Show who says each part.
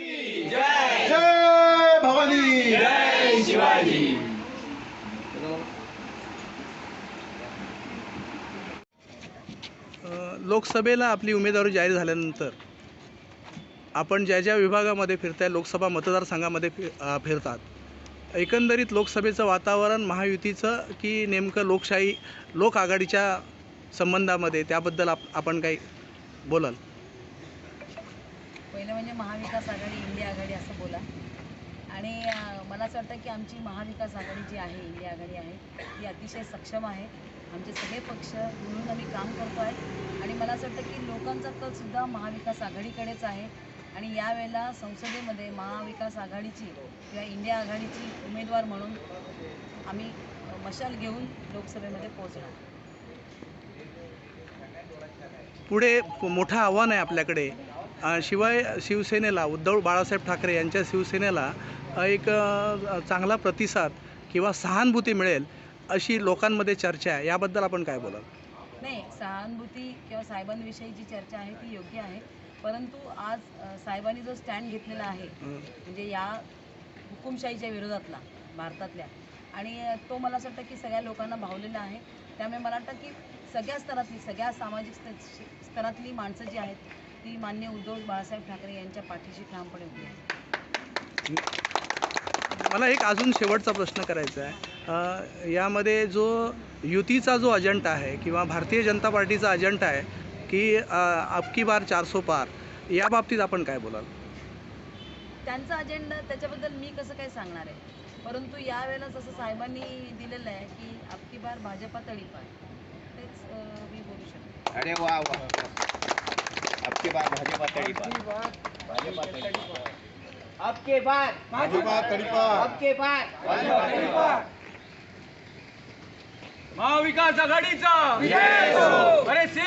Speaker 1: जय भवानी।
Speaker 2: अ, लोकसभेला आपली उमेदवारी जाहीर झाल्यानंतर आपण ज्या ज्या विभागामध्ये फिरताय लोकसभा मतदारसंघामध्ये फि फिरतात एकंदरीत लोकसभेचं वातावरण महायुतीचं की नेमकं लोकशाही लोक आघाडीच्या संबंधामध्ये त्याबद्दल आप आपण काही बोलाल?
Speaker 3: पहिलं म्हणजे महाविकास आघाडी इंडिया आघाडी असं बोला. आणि मला असं वाटतं की आमची महाविकास आघाडी जी आहे इंडिया आघाडी आहे ती अतिशय सक्षम आहे. आमचे सगळे पक्ष मिळून आम्ही काम करतो आहे. आणि मला असं वाटतं की लोकांचा कलसुद्धा महाविकास आघाडीकडेच आहे. आणि यावेळेला संसदेमध्ये महाविकास आघाडीची किंवा इंडिया आघाडीची उमेदवार म्हणून आम्ही मशाल घेऊन लोकसभेमध्ये पोहोचणार.
Speaker 2: पुढे मोठं आव्हान आहे आपल्याकडे. शिवाय शिवसेनेला उद्धव बाळासाहेब ठाकरे यांच्या शिवसेनेला एक चांगला प्रतिसाद किंवा सहानुभूती मिळेल अशी लोकांमध्ये चर्चा आहे. याबद्दल आपण काय बोलाल?
Speaker 3: नाही सहानुभूती किंवा साहेबांविषयी जी चर्चा आहे ती योग्य आहे. परंतु आज साहेबांनी जो स्टँड घेतलेला आहे म्हणजे या हुकुमशाहीच्या विरोधातला भारतातल्या आणि तो मला असं वाटतं की सगळ्या लोकांना भावलेला आहे. त्यामुळे मला वाटतं की सगळ्या स्तरातली सगळ्या सामाजिक स्त- स्तरातली माणसं जी आहेत ती मान्य उद्धव बाळासाहेब ठाकरे यांच्या पाठीशी ठामपणे उभी आहेत
Speaker 2: मला एक अजून शेवटचा प्रश्न करायचा आहे. अ, यामध्ये जो युतीचा जो अजेंडा आहे किंवा भारतीय जनता पार्टीचा अजेंडा आहे की अबकी बार चारसो पार या बाबतीत आपण काय बोलाल?
Speaker 3: त्यांचा अजेंडा त्याच्याबद्दल मी कसं काय सांगणार आहे? परंतु यावेळेला जसं साहेबांनी दिलेलं आहे की अबकी बार भाजपा तळीपार तेच मी बोलू शकते.
Speaker 4: अरे वा वा. आपके बार भाजपा तड़ीपार भाजपा तड़ीपार आपके बार
Speaker 1: भाजपा तडीपार
Speaker 4: आपके बार भाजपा तड़ीपार
Speaker 5: महाविकास आघाडीचा। अरे से